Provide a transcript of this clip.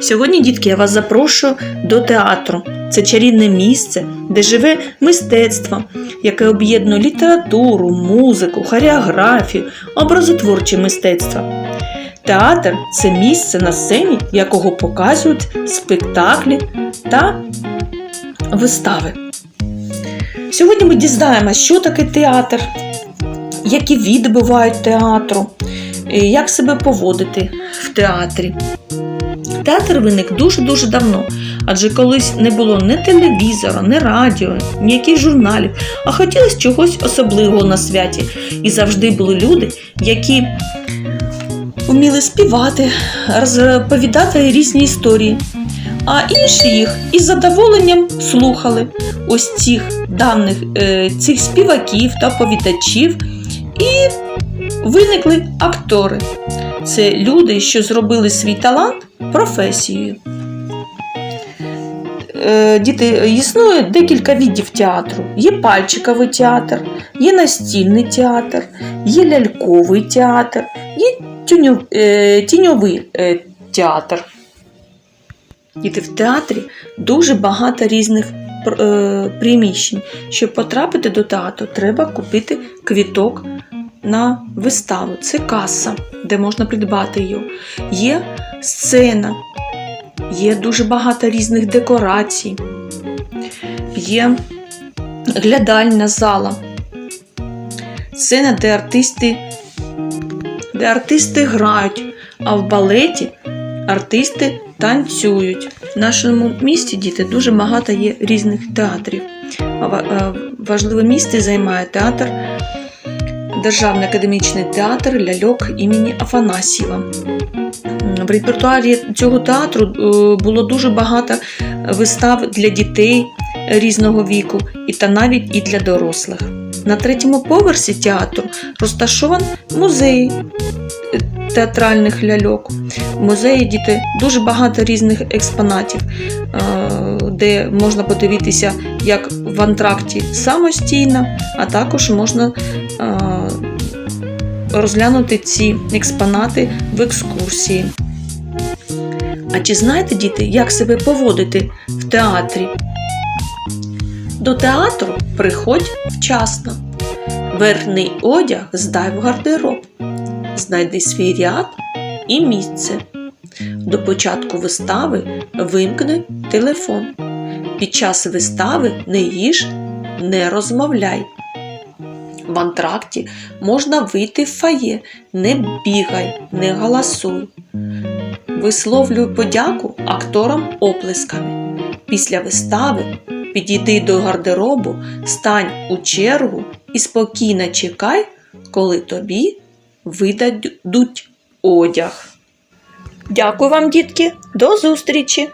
Сьогодні, дітки, я вас запрошую до театру. Це чарівне місце, де живе мистецтво, яке об'єднує літературу, музику, хореографію, образотворче мистецтво. Театр це місце на сцені, якого показують спектаклі та вистави. Сьогодні ми дізнаємося, що таке театр, які види бувають театру, як себе поводити в театрі. Театр виник дуже-дуже давно, адже колись не було ні телевізора, ні радіо, ніяких журналів, а хотілося чогось особливого на святі. І завжди були люди, які вміли співати, розповідати різні історії, а інші їх із задоволенням слухали ось цих давних е, цих співаків та повідачів, і виникли актори. Це люди, що зробили свій талант професією. Е, Діти, існує декілька видів театру. Є пальчиковий театр, є настільний театр, є ляльковий театр, є е, тіньовий е, театр. Діти, в театрі дуже багато різних приміщень. Щоб потрапити до театру, треба купити квіток на виставу. Це каса, де можна придбати його. Є сцена, є дуже багато різних декорацій, є глядальна зала, сцена, де артисти, де артисти грають, а в балеті артисти танцюють. В нашому місті діти дуже багато є різних театрів. Е, Важливе місце займає театр Державний академічний театр ляльок імені Афанасьєва. В репертуарі цього театру е, було дуже багато вистав для дітей різного віку, і та навіть і для дорослих. На третьому поверсі театру розташований музей е, театральних ляльок. В музеї діти дуже багато різних експонатів, е, де можна подивитися як в антракті самостійно, а також можна розглянути ці експонати в екскурсії. А чи знаєте, діти, як себе поводити в театрі? До театру приходь вчасно. Верхний одяг здай в гардероб. Знайди свій ряд і місце. До початку вистави вимкни телефон. Під час вистави не їж, не розмовляй. В антракті можна вийти в фає, не бігай, не галасуй. Висловлюй подяку акторам оплесками. Після вистави підійди до гардеробу, стань у чергу і спокійно чекай, коли тобі видадуть одяг. Дякую вам, дітки, до зустрічі!